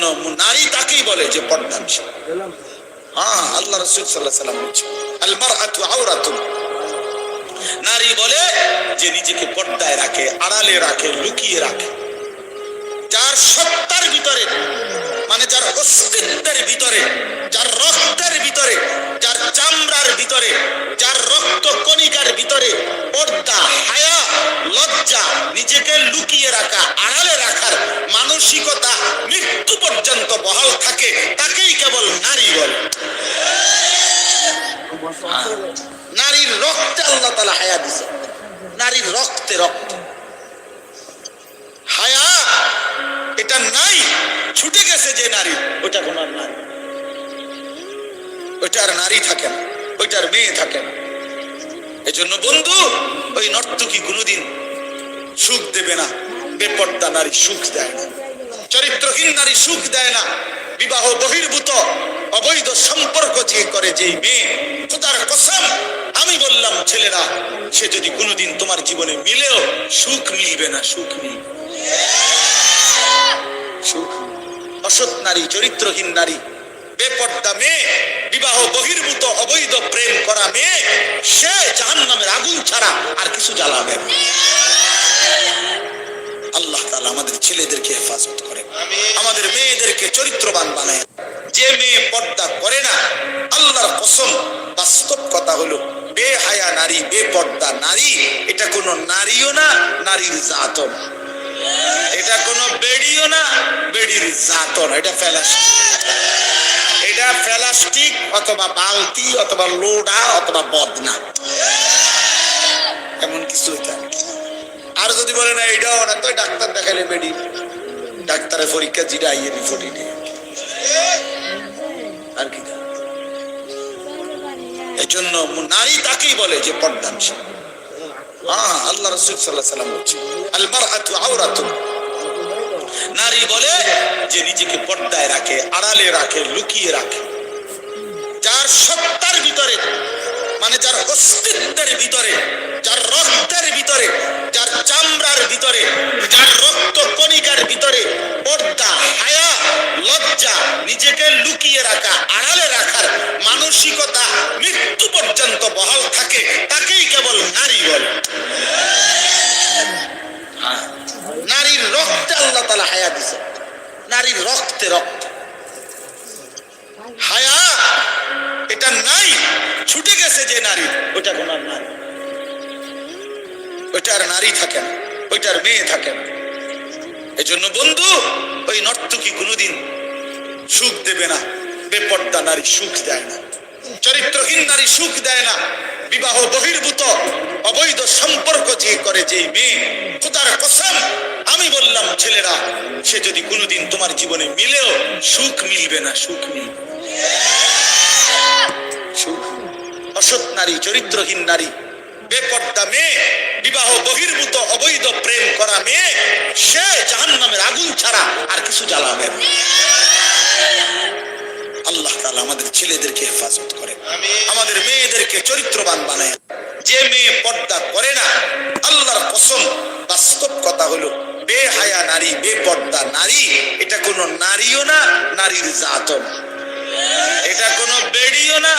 না? নারী তাকেই বলে যে পর্দানশীল হ্যাঁ আল্লাহ রসুল সাল্লাহ সাল্লাম বলছে আল মারআতু আওরাতুন। নারী বলে যে নিজেকে পর্দায় রাখে, আড়ালে রাখে, লুকিয়ে রাখে। যার সত্তার ভিতরে মানে যার অস্তিত্বের ভিতরে, যার রক্তের ভিতরে, যার চামড়ার ভিতরে, যার রক্ত কণিকার ভিতরে পর্দা, হায়া, লজ্জা নিজেকে লুকিয়ে রাখা, আড়ালে রাখার মানসিকতা মৃত্যু পর্যন্ত বহাল থাকে, তাকেই কেবল নারী বলে। নারীর রক্তে আল্লাহ তালা হায়া দিছে নারীর রক্তে রক্ত হায়া যে নারী ওটা কোন নারী ওইটা আর নারী থাকে না, ওইটার মেয়ে থাকে না। এজন্য বন্ধু, ওই নর্তকী কোনোদিন সুখ দেবে না, বেপর্দা নারী সুখ দেয় না, চরিত্রহীন নারী সুখ দেয় না, বিবাহ বহির্ভূত, অবৈধ সম্পর্ক যে করে যেই মেয়ে, খোদার কসম, আমি বললাম, ছেলেরা, সে যদি কোনোদিন তোমার জীবনে মিলেও সুখ মিলবে না, সুখ মিলবে সুখ অসৎ নারী, চরিত্রহীন নারী, বেপর্দা মেয়ে, বিবাহ বহির্ভূত, অবৈধ প্রেম করা মেয়ে, সে জাহান নামের আগুন ছাড়া আর কিছু জ্বালাবে আল্লাহ তালা আমাদের ছেলেদেরকে হেফাজত করে আমাদের মেয়েদেরকে চরিত্রবান বানায়। যে মেয়ে পর্দা করে না, আল্লাহর কসম, বাস্তব কথা হলো, বেহায়া নারী, বেপর্দা নারী, এটা কোনো নারীও না, নারীর জাতও না। এটা কোনো বেড়িও না, বেড়ির জাতও না, এটা প্লাস্টিক। এটা প্লাস্টিক অথবা বালতি অথবা লোডা অথবা বদনা। এমন কিছু এটা আর যদি বলে না, এটাও না, তো ডাক্তার দেখালে বেডি। ডাক্তারের পরীক্ষা যেটা আইয়ে রিপোর্ট এটা আর কি। না? এই জন্য নারী তাকেই বলে যে পর্দানশীল হ্যাঁ আল্লাহ রসুল সাল্লাহ সাল্লাম বলছে আল মারআতু আওরাতুন। নারী বলে যে নিজেকে পর্দায় রাখে, আড়ালে রাখে, লুকিয়ে রাখে। যার সত্তার ভিতরে মানে যার অস্তিত্বের ভিতরে, যার রক্তের ভিতরে, যার চামড়ার ভিতরে, যার রক্ত কণিকার ভিতরে পর্দা, হায়া লজ্জা নিজেকে লুকিয়ে রাখা, আড়ালে রাখার মানসিকতা মৃত্যু পর্যন্ত বহাল থাকে, তাকেই কেবল নারী বলে। নারীর রক্তে আল্লাহ তালা হায়া দিছে নারীর রক্তে রক্ত। হায়া এটা নাই, ছুটে গেছে যে নারী ওটা কোন নারী ওইটা আর নারী থাকে না ওইটার মেয়ে থাকে না। এজন্য বন্ধু, ওই নর্তকী কোনোদিন সুখ দেবে না। বেপর্দা নারী সুখ দেয় না। চরিত্রহীন নারী সুখ দেয় না। বিবাহ বহির্ভূত, অবৈধ সম্পর্ক যে করে যে মেয়ে কসম, আমি বললাম, ছেলেরা, সে যদি কোনোদিন তোমার জীবনে মিলেও সুখ মিলবে না, সুখ মিলবে অসৎ নারী, চরিত্রহীন নারী, বেপর্দা মেয়ে, বিবাহ বহির্ভূত, অবৈধ প্রেম করা মেয়ে, সে জাহান নামের আগুন ছাড়া আর কিছু জ্বালাবে না। আল্লাহ তাআলা আমাদের ছেলেদেরকে হেফাজত করে। আমাদের মেয়েদেরকে চরিত্রবান বানায়। যে মেয়ে পর্দা করে না, আল্লাহর কসম, বাস্তব কথা হলো, বেহায়া নারী, বেপর্দা নারী, এটা কোনো নারীও না, নারীর জাতও না। এটা কোনো বেড়িও না,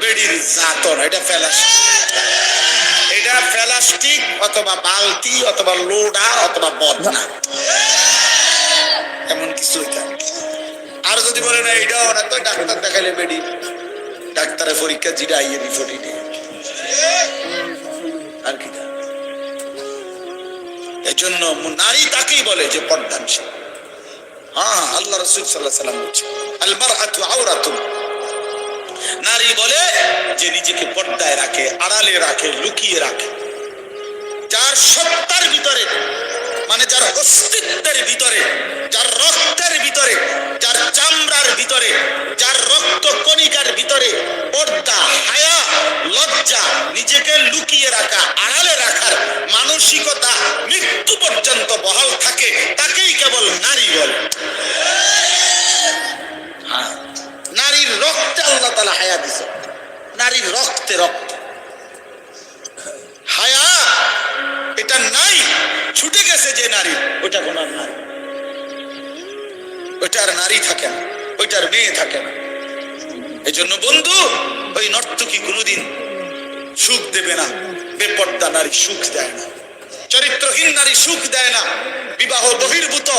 বেড়ির জাতও না। এটা প্লাস্টিক। এটা প্লাস্টিক অথবা বালতি অথবা লোডা অথবা বদনা। এমন কিছু এটা। আর যদি বলে না এটাও না তো ডাক্তার দেখালে বেডি। ডাক্তারের পরীক্ষা যেটা আইয়ে রিপোর্ট এটা আর কি নারী তাকেই বলে যে হ্যাঁ আল্লাহ রসুল সাল্লাহ সাল্লাম বলছে আল মারআতু আওরাতুন। নারী বলে যে নিজেকে পর্দায় রাখে, আড়ালে রাখে, লুকিয়ে রাখে। যার সত্তার ভিতরে মানে যার অস্তিত্বের ভিতরে, যার রক্তের ভিতরে, যার চামড়ার ভিতরে, যার রক্ত কণিকার ভিতরে পর্দা, হায়া, লজ্জা নিজেকে লুকিয়ে রাখা, আড়ালে রাখার মানসিকতা মৃত্যু পর্যন্ত বহাল থাকে, তাকেই কেবল নারী নারী থাকে না, ওইটার মেয়ে থাকে না। এজন্য বন্ধু, ওই নর্তকী কোনোদিন সুখ দেবে না, বেপর্দা নারী সুখ দেয় না, চরিত্রহীন নারী সুখ দেয় না, বিবাহ বহির্ভূত,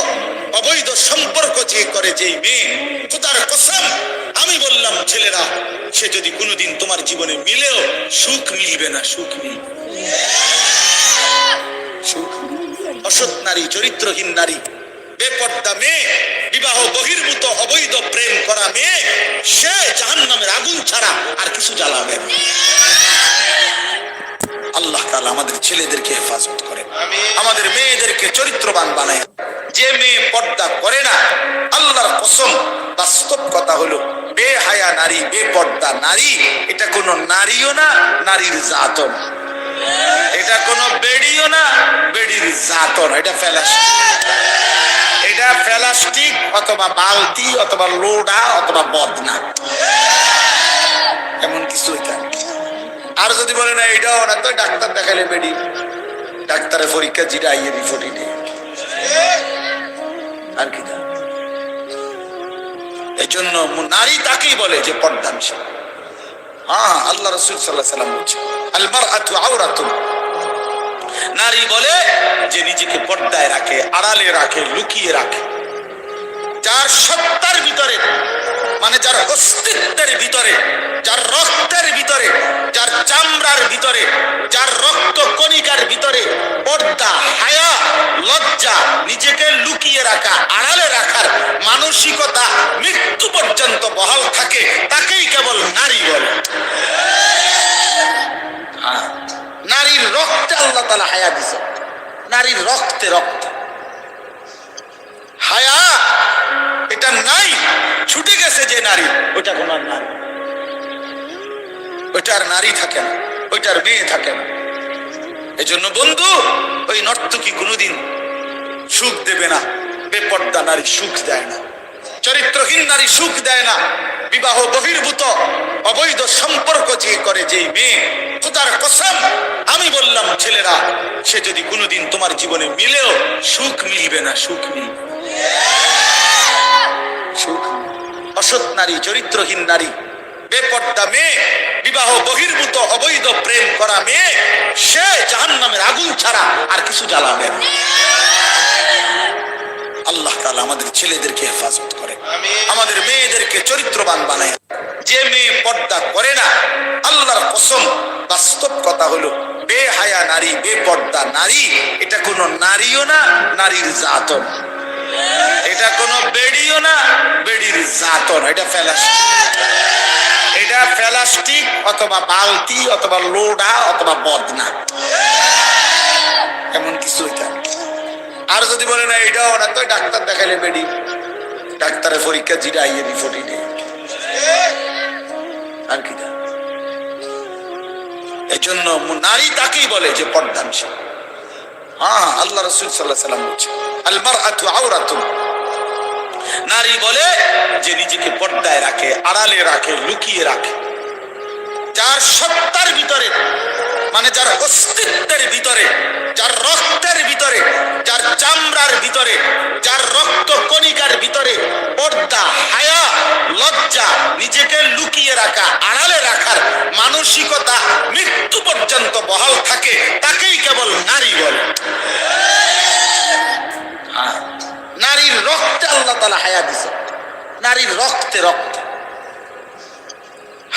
অবৈধ সম্পর্ক যে করে যেই মেয়ে, খোদার কসম, আমি বললাম, ছেলেরা, সে যদি কোনোদিন তোমার জীবনে মিলেও সুখ মিলবে না, সুখ মিলবে অসৎ নারী, চরিত্রহীন নারী বেপর্দা মেয়ে, বিবাহ বহির্ভূত, অবৈধ প্রেম করা মেয়ে, সে জাহান্নামের আগুন ছাড়া আর কিছু জ্বালাবে আল্লাহ তাআলা আমাদের ছেলেদেরকে হেফাজত করে আমাদের মেয়েদেরকে চরিত্রবান বানায়। যে মেয়ে পর্দা করে না, আল্লাহর কসম, বাস্তব কথা হলো, বেহায়া নারী, বেপর্দা নারী, এটা কোনো নারীও না, নারীর জাতও না। এটা কোনো বেডিও না, বেডির জাতও না এটা ফেলাস্টিক। এটা প্লাস্টিক অথবা বালতি অথবা লোডা অথবা বদনা। এমন কিছু এটা। আর যদি বলে না, এটাও না, তো ডাক্তার দেখালে বেডি। ডাক্তারের পরীক্ষা জিরা আইয়ে রিপোর্টই নেই আর কি না? এই জন্য নারী তাকেই বলে যে পর্দানশীল। হ্যাঁ আল্লাহ রসুল সাল্লাহ সাল্লাম বলছে আলমার আতু নারী বলে যে নিজেকে পর্দায় রাখে, আড়ালে রাখে, লুকিয়ে রাখে। যার সত্তার ভিতরে মানে যার অস্তিত্বের ভিতরে যার রক্তের ভিতরে যার চামড়ার ভিতরে যার রক্ত কণিকার ভিতরে পর্দা হায়া লজ্জা নিজেকে লুকিয়ে রাখা আড়ালে রাখার মানসিকতা মৃত্যু পর্যন্ত বহাল থাকে তাকেই কেবল নারী বলে। হ্যাঁ, নারীর রক্তে আল্লাহ তালা হায়া দিছে। নারীর রক্তে রক্ত। হায়া এটা নাই, ছুটে গেছে যে নারী ওটা কোন নারী ওইটার নারী থাকে না ওইটার মেয়ে থাকে না এজন্য বন্ধু, ওই নর্তকী কোনোদিন সুখ দেবে না, বেপর্দা নারী সুখ দেয় না, চরিত্রহীন নারী সুখ দেয় না, বিবাহ বহির্ভূত, অবৈধ সম্পর্ক যে করে যেই মেয়ে, খোদার কসম, আমি বললাম, ছেলেরা, সে যদি কোনোদিন তোমার জীবনে মিলেও সুখ মিলবে না, সুখ মিলবে। অসৎ নারী, চরিত্রহীন নারী, বেপর্দা মেয়ে, বিবাহ বহির্ভূত, অবৈধ প্রেম করা মেয়ে, সে জাহান্নামের আগুন ছাড়া আর কিছু জ্বালাবে না। আল্লাহ তাআলা আমাদের ছেলেদেরকে হেফাজত করে। আমাদের মেয়েদেরকে চরিত্রবান বানায়। যে মেয়ে পর্দা করে না, আল্লাহর কসম, বাস্তব কথা হলো, বেহায়া নারী, বেপর্দা নারী, এটা কোনো নারীও না, নারীর জাতও না। এটা কোনো বেডিও না, বেডির জাতও না, এটা প্লাস্টিক এটা প্লাস্টিক অথবা বালতি অথবা লোডা অথবা বদনা। এমন কিছু এটা। আর যদি বলে না, এটাও না, তো ডাক্তার দেখালে বেডি। ডাক্তারের পরীক্ষা জিরা আইয়ে রিপোর্টই নেই আর কি না এই জন্য নারী তাকেই বলে যে পর্দানশীল হ্যাঁ আল্লাহ রসুল সাল্লাহ সাল্লাম বলছে আলমার আতু আওরাতুন। নারী বলে যে নিজেকে পর্দায় রাখে, আড়ালে রাখে, লুকিয়ে রাখে। যার সত্তার ভিতরে মানে যার অস্তিত্বের ভিতরে, যার রক্তের ভিতরে, যার চামড়ার ভিতরে, যার রক্ত কণিকার ভিতরে, পর্দা, হায়া, লজ্জা, নিজেকে লুকিয়ে রাখা মানসিকতা মৃত্যু পর্যন্ত বহাল থাকে তাকেই কেবল নারী বলে। হ্যাঁ, নারীর রক্তে আল্লাহ তালা হায়া দিছে নারীর রক্তে রক্তে।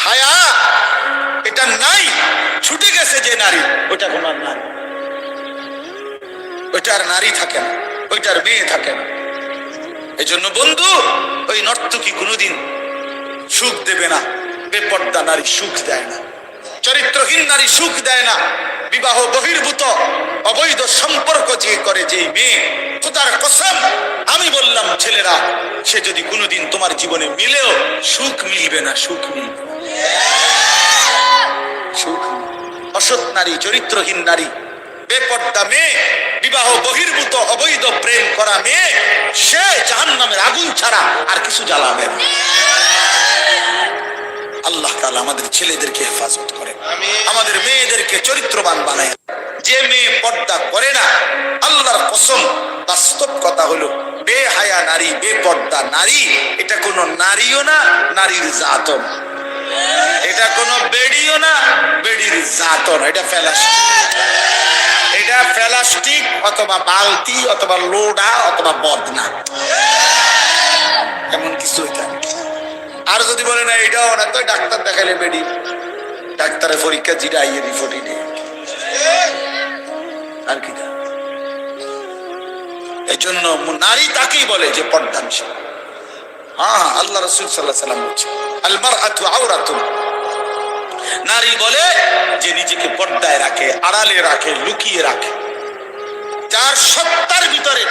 হায়া এটা নাই ছুটে গেছে যে নারী ওটা কোন নারী। ওইটা আর নারী থাকে না ওইটার মেয়ে থাকে না। এই জন্য বন্ধু ওই নর্তকী কোনোদিন সুখ দেবে না বেপর্দা নারী সুখ দেয় না। চরিত্রহীন নারী সুখ দেয় না। বিবাহ বহির্ভূত, অবৈধ সম্পর্ক যে করে যে মেয়ে, খোদার কসম, আমি বললাম, ছেলেরা, সে যদি কোনোদিন তোমার জীবনে মিলেও সুখ মিলবে না, সুখ মিলবে সুখ অসৎ নারী, চরিত্রহীন নারী, বেপর্দা মেয়ে, বিবাহ বহির্ভূত, অবৈধ প্রেম করা মেয়ে, সে জাহান্নামের আগুন ছাড়া আর কিছু জ্বালাবে না। আল্লাহ তাআলা আমাদের ছেলেদেরকে হেফাজত করে আমাদের মেয়েদেরকে চরিত্রবান বানায়। যে মেয়ে পর্দা করে না, আল্লাহর কসম, বাস্তব কথা হলো বেহায়া নারী বে বেপর্দা নারী, এটা কোনো নারীও না, নারীর জাতও এটা কোনো বেডিও না, বেডির জাতও না। এটা ফেলাস্টিক এটা প্লাস্টিক অথবা বালতি অথবা লোডা অথবা বদনা। এমন কিছু আর যদি বলে না, এটাও না, তো ডাক্তার দেখালে বেডি। ডাক্তারের পরীক্ষা জিরা আইয়ে রিপোর্টই নেই। আর কি তা? এই জন্য নারী তাকেই বলে যে পর্দানশীল হ্যাঁ আল্লাহ রসুল সাল্লাহ সাল্লাম বলছে আলমার আতু আওরাতুন। নারী বলে যে নিজেকে পর্দায় রাখে, আড়ালে রাখে, লুকিয়ে রাখে। যার সত্তার ভিতরে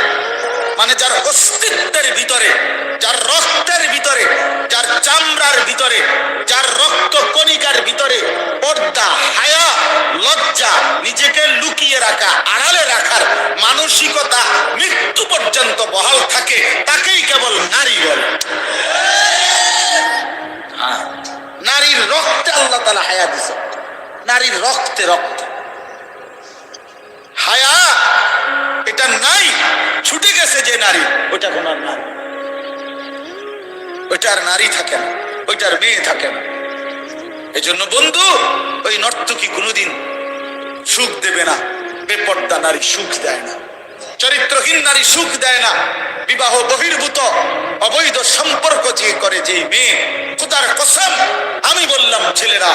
মানে যার অস্তিত্বের ভিতরে, যার রক্তের ভিতরে, যার চামড়ার ভিতরে, যার রক্ত কণিকার ভিতরে পর্দা, হায়া, লজ্জা নিজেকে লুকিয়ে রাখা, আড়ালে রাখার মানসিকতা মৃত্যু পর্যন্ত বহাল থাকে, তাকেই কেবল নারী বলে। নারীর রক্তে আল্লাহ তালা হায়া দিছে নারীর রক্তে রক্তে হায়া এটা নাই ছুটে গেছে যে নারী ওটা কোন আর নাই ওইটার নারী থাকে না, ওইটার মেয়ে থাকে না এজন্য বন্ধু, ওই নর্তকী কোনোদিন সুখ দেবে না, বেপর্দা নারী সুখ দেয় না, চরিত্রহীন নারী সুখ দেয় না, বিবাহ বহির্ভূত, অবৈধ সম্পর্ক যে করে যে মেয়ে, খুদার কসম, আমি বললাম, ছেলেরা,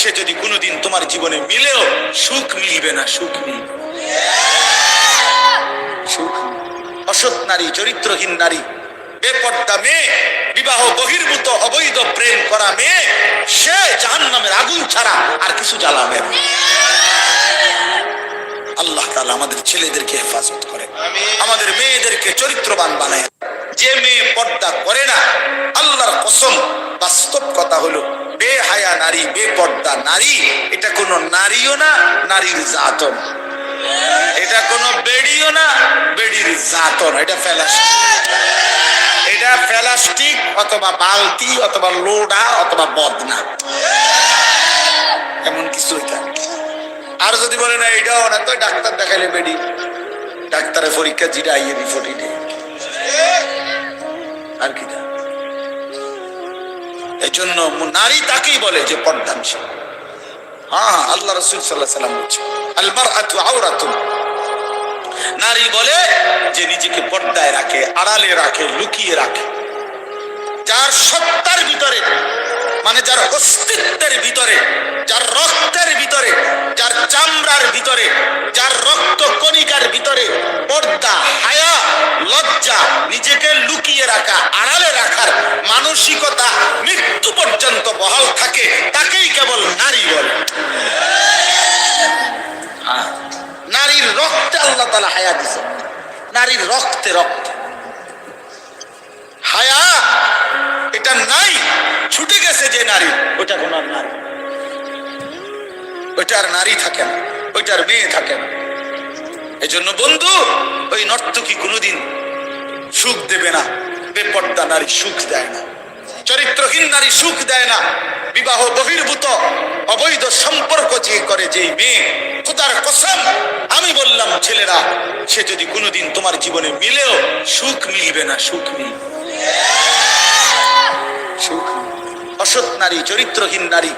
সে যদি কোনোদিন তোমার জীবনে মিলেও সুখ মিলবে না, সুখ মিলবে না। অসৎ নারী চরিত্রহীন নারী বেপর্দা মেয়ে বিবাহ বহির্ভূত অবৈধ প্রেম করা মেয়ে সে জাহান নামের আগুন ছাড়া আর কিছু জ্বালাবে না। আল্লাহ তাআলা আমাদের ছেলেদেরকে হেফাজত করে আমাদের মেয়েদেরকে চরিত্রবান বানায়। যে মেয়ে পর্দা করে না আল্লাহর কসম বাস্তব কথা হলো বেহায়া নারী বেপর্দা নারী এটা কোনো নারীও না নারীর জাতও না। এটা কোনো বেডিও না, বেডির জাতও না, এটা প্লাস্টিক। এটা প্লাস্টিক অথবা বালতি অথবা লোডা অথবা বদনা। এমন কিছু এটা। আর যদি বলে না, এটাও না, তো ডাক্তার দেখাইলে বেডি। ডাক্তারের পরীক্ষা জিরা আইয়ে রিপোর্টই নেই আর কি তা? এই জন্য নারী তাকেই বলে যে পর্দানশীল হ্যাঁ আল্লাহ রসুল সাল্লাহ সাল্লাম বলছে আলমার আতু আওরাতুন। নারী বলে যে নিজেকে পর্দায় রাখে, আড়ালে রাখে, লুকিয়ে রাখে। যার সত্তার ভিতরে মানে যার অস্তিত্বের ভিতরে, যার রক্তের ভিতরে, যার চামড়ার ভিতরে, যার রক্ত কণিকার ভিতরে পর্দা, হায়া, লজ্জা নিজেকে লুকিয়ে রাখা, আড়ালে রাখার মানসিকতা মৃত্যু পর্যন্ত বহাল থাকে, তাকেই কেবল নারী বলে। নারীর রক্তে আল্লাহ তালা হায়া দিছে নারীর রক্তে রক্তে হায়া এটা নাই ছুটে গেছে যে নারী। ওটা কোন নারী ওইটার নারী থাকে না ওইটার মেয়ে থাকে না। এজন্য বন্ধু ওই নর্তকী কোনোদিন সুখ দেবে না বেপর্দা নারী সুখ দেয় না। চরিত্রহীন নারী সুখ দেয় না। বিবাহ বহির্ভূত, অবৈধ সম্পর্ক যে করে যেই মেয়ে, খুদার কসম, আমি বললাম, ছেলেরা, সে যদি কোনোদিন তোমার জীবনে মিলেও সুখ মিলবে না, সুখ মিলবে। সুখ। অসৎ নারী, চরিত্রহীন নারী,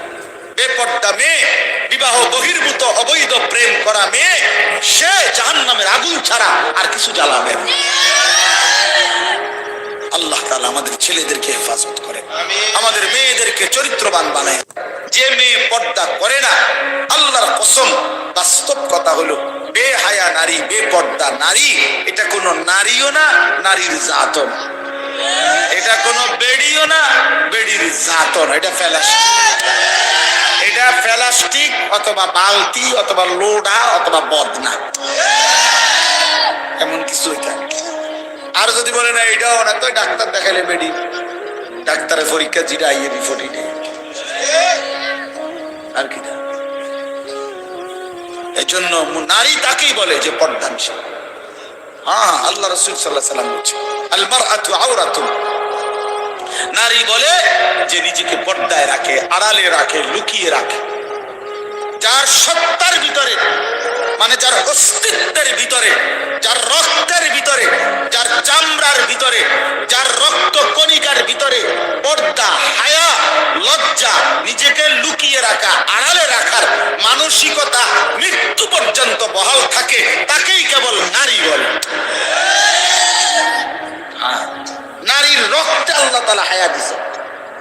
বেপর্দা মেয়ে, বিবাহ বহির্ভূত, অবৈধ প্রেম করা মেয়ে, সে জাহান নামের আগুন ছাড়া আর কিছু জ্বালাবে না আল্লাহ তাআলা আমাদের ছেলেদেরকে হেফাজত করে। আমাদের মেয়েদেরকে চরিত্রবান বানায়। যে মেয়ে পর্দা করে না, আল্লাহর কসম, বাস্তব কথা হলো, বেহায়া নারী বে বেপর্দা নারী, এটা কোনো নারীও না, নারীর জাতও না। এটা কোনো বেডিও না, বেডির জাতও না। এটা প্লাস্টিক। এটা প্লাস্টিক অথবা বালতি অথবা লোডা অথবা বদনা। এমন কিছু এটা। আর যদি বলে না, এটাও না, তো ডাক্তার দেখাইলে বেডি। ডাক্তারের পরীক্ষা জিরা আইয়ে রিপোর্টই নেই আর কি তা? এই জন্য নারী তাকেই বলে যে পর্দানশীল হ্যাঁ আল্লাহ রসুল সাল্লাহ সাল্লাম বলছে আলমার আতু আওরাতুন। নারী বলে যে নিজেকে পর্দায় রাখে, আড়ালে রাখে, লুকিয়ে রাখে। যার সত্তার ভিতরে মানে যার অস্তিত্বের ভিতরে, যার রক্তের ভিতরে, যার চামড়ার ভিতরে, যার রক্ত কণিকার ভিতরে পর্দা, হায়া, লজ্জা নিজেকে লুকিয়ে রাখা, আড়ালে রাখার মানসিকতা মৃত্যু পর্যন্ত বহাল থাকে, তাকেই কেবল নারী বলে। নারীর রক্তে আল্লাহ তালা হায়া দিছে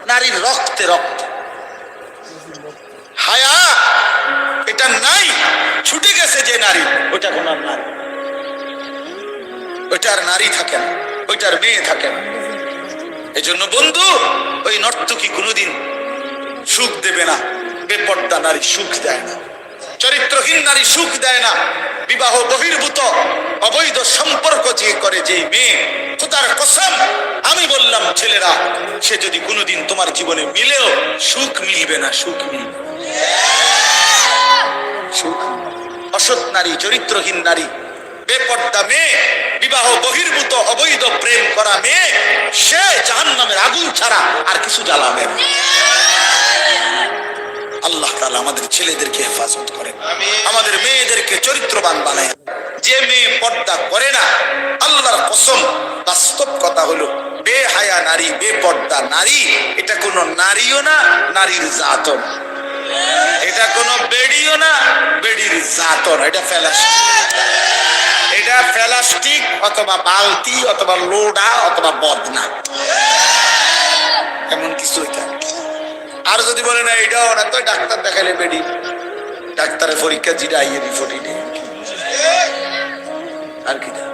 নারীর রক্তে রক্ত। ছুটে গেছে যে নারী। ওটা কোন নারী। ওইটার নারী থাকে না ওইটার মেয়ে থাকে না। এজন্য বন্ধু ওই নর্তকী কোনোদিন সুখ দেবে না বেপর্দা নারী সুখ দেয় না চরিত্রহীন নারী সুখ দেয় না বিবাহ বহির্ভূত অবৈধ সম্পর্ক যে করে যে মেয়ে খোদার কসম আমি বললাম ছেলেরা সে যদি কোনোদিন তোমার জীবনে মিলেও সুখ মিলবে না সুখ মিলবে না। সুখ অসৎ নারী, চরিত্রহীন নারী, বেপর্দা মেয়ে, বিবাহ বহির্ভূত, অবৈধ প্রেম করা মেয়ে, সে জাহান নামের আগুন ছাড়া আর কিছু জ্বালাবে আল্লাহ তাআলা আমাদের ছেলেদেরকে হেফাজত করেন। আমাদের মেয়েদেরকে চরিত্রবান বানায়। যে মেয়ে পর্দা করে না, আল্লাহর কসম, বাস্তব কথা হলো, বেহায়া নারী, বেপর্দা নারী, এটা কোনো নারীও না, নারীর জাতও না। এটা কোনো বেডিও না, বেডির জাতও না এটা ফেলাস্টিক। এটা প্লাস্টিক অথবা বালতি অথবা লোডা অথবা বদনা। এমন কিছু এটা। আর যদি বলে না, এটাও না, তো ডাক্তার দেখালে বেডি। ডাক্তারের পরীক্ষা জিরা আইয়ে রিপোর্টই নেই আর কি না।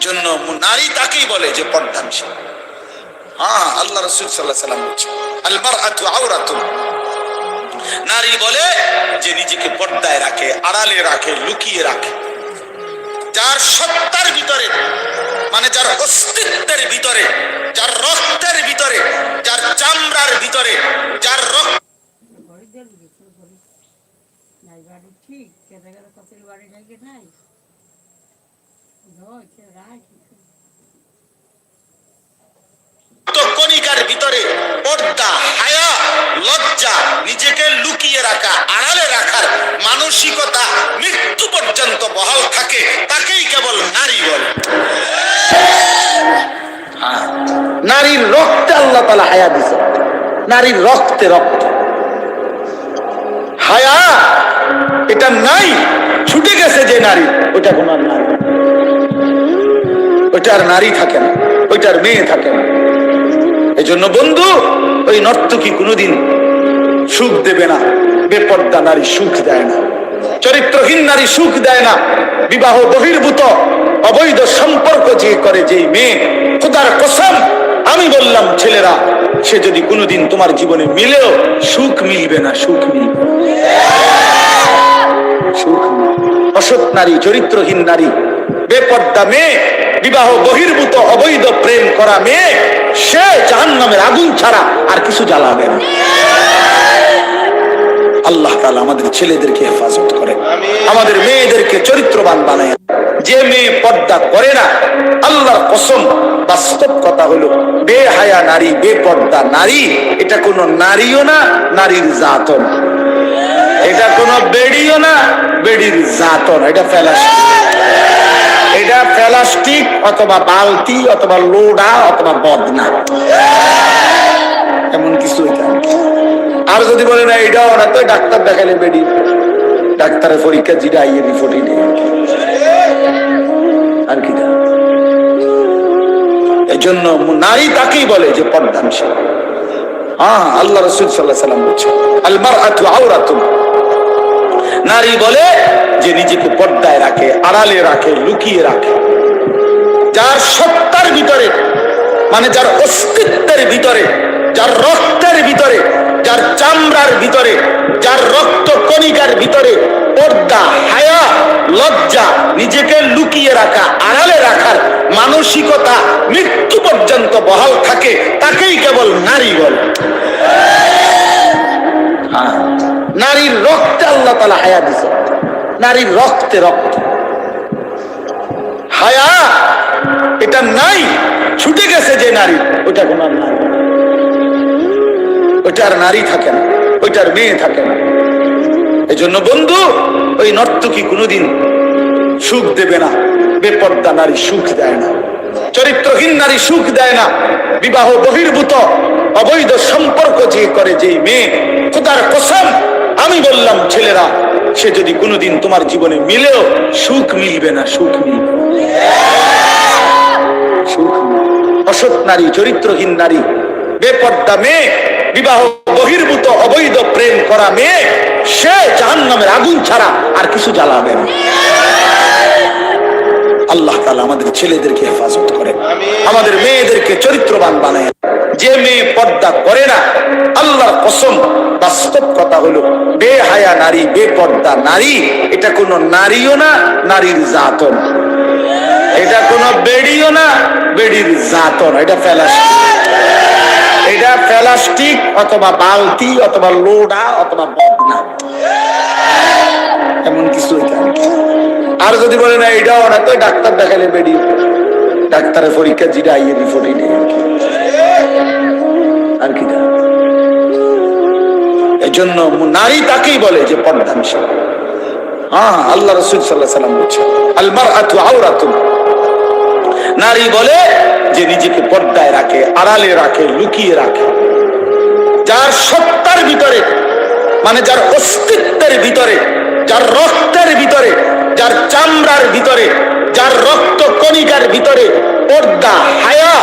জন্য নারী তাকেই বলে যে পর্দানশীল আল্লাহ রসুল সাল্লাহ সাল্লাম বলছে নারী বলে যে নিজেকে পর্দায় রাখে, আড়ালে রাখে, লুকিয়ে রাখে। যার সত্তার ভিতরে মানে যার অস্তিত্বের ভিতরে, যার রক্তের ভিতরে, যার চামড়ার ভিতরে, যার রক্ত ঘড়ি দেবি গেছিল ঘড়ি নাই বাড়ি ঠিক কেটে গেলে কপিল বাড়ি লাগে নাই ধর সে রাখ কণিকার ভিতরে পর্দা হায়া লজ্জা নিজেকে লুকিয়ে রাখা আড়ালে রাখার মানসিকতা মৃত্যু পর্যন্ত বহাল থাকে তাকেই কেবল নারী বলে। হ্যাঁ, নারীর রক্তে আল্লাহ তালা হায়া দিছে নারীর রক্তে রক্ত। হায়া এটা নাই ছুটে গেছে যে নারী ওটা কোন নারী। ওইটা আর নারী থাকে না ওইটার মেয়ে থাকে না। এজন্য বন্ধু, ওই নর্তকী কোনোদিন সুখ দেবে না, বেপর্দা নারী সুখ দেয় না, চরিত্রহীন নারী সুখ দেয় না, বিবাহ বহির্ভূত, অবৈধ সম্পর্ক যে করে যেই মেয়ে, খোদার কসম, আমি বললাম, ছেলেরা, সে যদি কোনোদিন তোমার জীবনে মিলেও সুখ মিলবে না, সুখ মিলবে সুখ অসৎ নারী, চরিত্রহীন নারী, বেপর্দা মেয়ে, বিবাহ বহির্ভূত, অবৈধ প্রেম করা মেয়ে সে জাহান নামের আগুন ছাড়া আর কিছু জ্বালাবে না। আল্লাহ তাআলা আমাদের ছেলেদেরকে হেফাজত করে, আমাদের মেয়েদেরকে চরিত্রবান বানায়। যে মেয়ে পর্দা করে না, আল্লাহর কসম, বাস্তব কথা হলো, বেহায়া নারী বে বেপর্দা নারী, এটা কোনো নারীও না, নারীর জাতও না। এটা কোনো বেডিও না, বেডির জাতও না। এটা প্লাস্টিক এটা প্লাস্টিক অথবা বালতি অথবা লোডা অথবা বদনা। এমন কিছু এটা। আর যদি বলে না, এটাও না তো ডাক্তার দেখালে বেডি ডাক্তারের পরীক্ষা জিরা আইয়ে রিপোর্টই নেই আর কি না এই জন্য নারী তাকেই বলে যে পর্দানশীল হ্যাঁ আল্লাহ রসুল সাল্লাহ সাল্লাম বলছে আলমার আতু আওরাতুন। নারী বলে যে নিজেকে পর্দায় রাখে আড়ালে রাখে লুকিয়ে রাখে। যার সত্তার ভিতরে মানে যার অস্তিত্বের ভিতরে যার রক্তের ভিতরে যার চামড়ার ভিতরে যার রক্ত কণিকার ভিতরে পর্দা হায়া লজ্জা নিজেকে লুকিয়ে রাখা আড়ালে রাখার মানসিকতা মৃত্যু পর্যন্ত বহাল থাকে তাকেই কেবল নারী বলে। হ্যাঁ, নারীর রক্তে আল্লাহ তালা হায়া দিছে নারীর রক্তে রক্ত। হায়া, এটা নাই, ছুটে গেছে যে নারী ওটা কোন আর নারী থাকে না, ওইটার মেয়ে থাকে না। এজন্য বন্ধু, ওই নর্তকী কোনোদিন সুখ দেবে না, বেপর্দা নারী সুখ দেয় না, চরিত্রহীন নারী সুখ দেয় না, বিবাহ বহির্ভূত, অবৈধ সম্পর্ক যে করে যেই মেয়ে, খোদার কসম, আমি বললাম, ছেলেরা সে যদি কোনোদিন তোমার জীবনে মিলেও সুখ মিলবে না সুখ মিলবে সুখ অসৎ নারী চরিত্রহীন নারী বেপর্দা মেয়ে বিবাহ বহির্ভূত অবৈধ প্রেম করা মেয়ে সে জাহান্নামের আগুন ছাড়া আর কিছু জ্বালাবে না। আল্লাহ তালা আমাদের ছেলেদেরকে হেফাজত করে আমাদের মেয়েদেরকে চরিত্রবান বানায়। যে মেয়ে পর্দা করে না, আল্লাহর কসম বাস্তব কথা হলো বেহায়া নারী, বেপর্দা নারী, এটা কোনো নারীও না, নারীর জাতও না। এটা কোনো বেড়িও না, বেড়ির জাতও না। এটা প্লাস্টিক। এটা প্লাস্টিক অথবা বালতি অথবা লোডা অথবা বদনা। এমন কিছু আর যদি বলে না, এটাও না, তো ডাক্তার দেখালে বেডি ডাক্তারের পরীক্ষা যেটা আইয়ে রিপোর্টই নেই জন্য নারী তাকেই বলে যে পর্দানশীল হ্যাঁ আল্লাহ রসুল সাল্লাহ সাল্লাম বলছে আলমার আতু আওরাতুন। নারী বলে যে নিজেকে পর্দায় রাখে, আড়ালে রাখে, লুকিয়ে রাখে। যার সত্তার ভিতরে মানে যার অস্তিত্বের ভিতরে, যার রক্তের ভিতরে, যার চামড়ার ভিতরে, যার রক্ত কণিকার ভিতরে পর্দা, হায়া,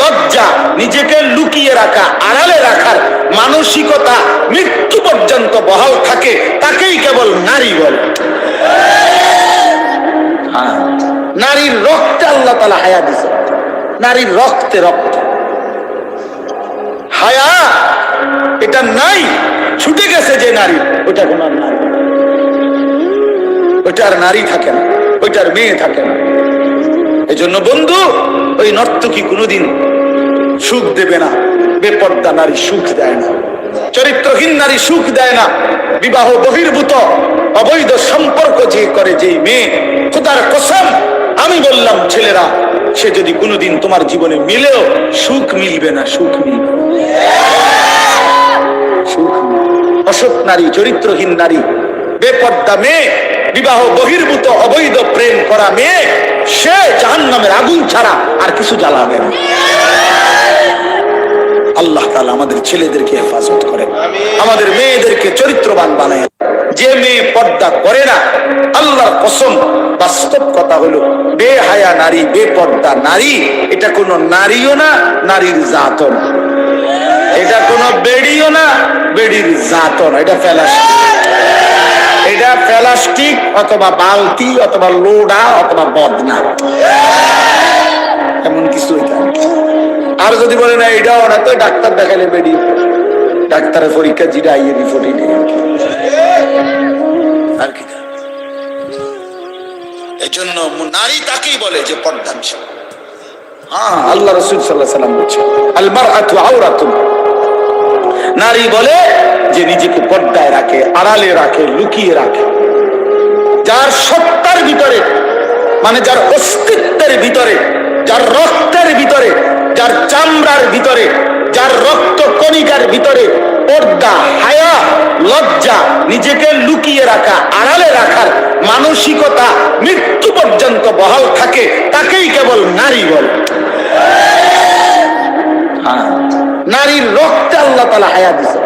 লজ্জা, নিজেকে লুকিয়ে রাখা, আড়ালে রাখার মানসিকতা মৃত্যু বহাল থাকে তাকেই কেবল নারী বলে। হ্যাঁ, নারীর রক্তে আল্লাহ তালা হায়া দিছে নারীর রক্তে রক্ত। হায়া এটা নাই ছুটে গেছে যে নারী ওটা কোন নারী ওটা আর নারী থাকে না ওইটার মেয়ে থাকে না। এই জন্য বন্ধু ওই নর্তকী কোনোদিন সুখ দেবে না বেপর্দা নারী সুখ দেয় না। চরিত্রহীন নারী সুখ দেয় না, বিবাহ বহির্ভূত, অবৈধ সম্পর্ক যে করে যে মেয়ে, খোদার কসম, আমি বললাম, ছেলেরা, সে যদি কোনোদিন তোমার জীবনে মিলেও সুখ মিলবে না, সুখ মিলবে। সুখ। অসৎ নারী, চরিত্রহীন নারী, বেপর্দা মেয়ে, বিবাহ বহির্ভূত, অবৈধ প্রেম করা মেয়ে, সে জাহান্নামের আগুন ছাড়া আর কিছু জ্বালাবে না আল্লাহ তাআলা আমাদের ছেলেদেরকে হেফাজত করে আমাদের মেয়েদেরকে চরিত্রবান বানায়। যে মেয়ে পর্দা করে না, আল্লাহর কসম, বাস্তব কথা হলো, বেহায়া নারী বে বেপর্দা নারী, এটা কোনো নারীও না, নারীর জাতও না। এটা কোনো বেড়িও না, বেড়ির জাতও না। এটা প্লাস্টিক। এটা প্লাস্টিক অথবা বালতি অথবা লোডা অথবা বদনা। এমন কিছু এখানে আর যদি বলে, না, এটাও না, তো ডাক্তার দেখালে বেডি ডাক্তারের পরীক্ষা যেটা আইয়ে রিপোর্টই আর কি। এই জন্য নারী তাকেই বলে যে পর্দানশীল হ্যাঁ আল্লাহ রসুল সাল্লাহ সাল্লাম বলছে আলমার আতু আওরাতুন। নারী বলে যে নিজেকে পর্দায় রাখে, আড়ালে রাখে, লুকিয়ে রাখে। যার সত্তার ভিতরে মানে যার অস্তিত্বের ভিতরে, যার রক্তের ভিতরে যার চামড়ার ভিতরে যার রক্ত কণিকার ভিতরে পর্দা হায়া লজ্জা নিজেকে লুকিয়ে রাখা আড়ালে রাখার মানসিকতা মৃত্যু পর্যন্ত বহাল থাকে তাকেই কেবল নারী বলে। হ্যাঁ, নারীর রক্তে আল্লাহ তালা হায়া দিছে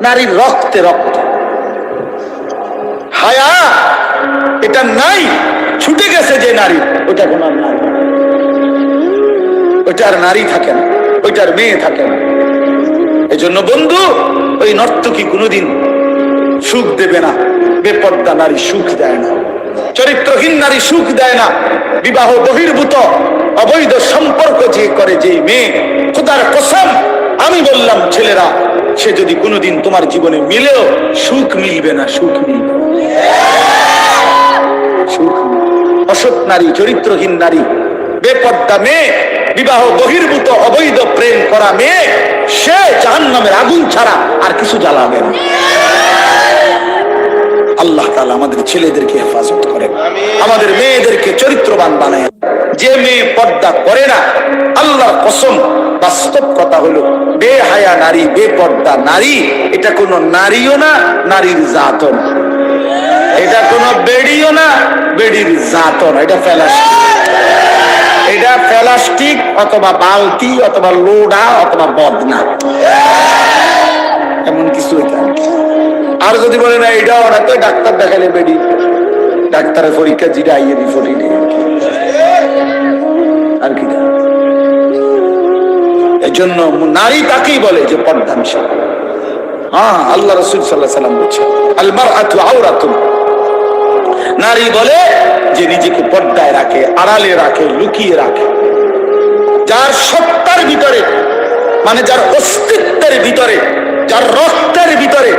নারীর রক্তে রক্ত। হায়া এটা নাই ছুটে গেছে যে নারী ওটা কোন নারী ওইটা আর নারী থাকে না, ওইটার মেয়ে থাকে না এই জন্য বন্ধু, ওই নর্তকী কোনোদিন সুখ দেবে না, বেপর্দা নারী সুখ দেয় না, চরিত্রহীন নারী সুখ দেয় না, বিবাহ বহির্ভূত, অবৈধ সম্পর্ক যে করে যে মেয়ে, খোদার কসম, আমি বললাম, ছেলেরা, সে যদি কোনোদিন তোমার জীবনে মিলেও সুখ মিলবে না, সুখ মিলবে সুখ। অসৎ নারী, চরিত্রহীন নারী, বেপর্দা মেয়ে বিবাহ বহির্ভূত অবৈধ প্রেম করা মেয়ে সে জাহান্নামের আগুন ছাড়া আর কিছু জ্বালাবে না। আল্লাহ তাআলা আমাদের ছেলেদেরকে হেফাজত করে আমাদের মেয়েদেরকে চরিত্রবান বানায়। যে মেয়ে পর্দা করে না আল্লাহর কসম বাস্তব কথা হলো বেহায়া নারী বে বেপর্দা নারী এটা কোনো নারীও না নারীর জাতও না। এটা কোনো বেড়িও না বেড়ির জাতও না। এটা প্লাস্টিক এটা প্লাস্টিক অথবা বালতি অথবা লোডা অথবা বদনা। এমন কিছু এটা। আর যদি বলে না, এটাও না, তো ডাক্তার দেখালে বেড়ি। ডাক্তারের পরীক্ষা যেটা আইয়ে রিপোর্টই নেই। আর কি না? এই জন্য নারী তাকেই বলে যে পর্দানশীল হ্যাঁ আল্লাহ রসুল সাল্লাহ সাল্লাম বলছে আলমার আতু আওরাতুন। নারী বলে যে নিজেকে পর্দায় রাখে, আড়ালে রাখে, লুকিয়ে রাখে। যার সত্তার ভিতরে মানে যার অস্তিত্বের ভিতরে, যার রক্তের ভিতরে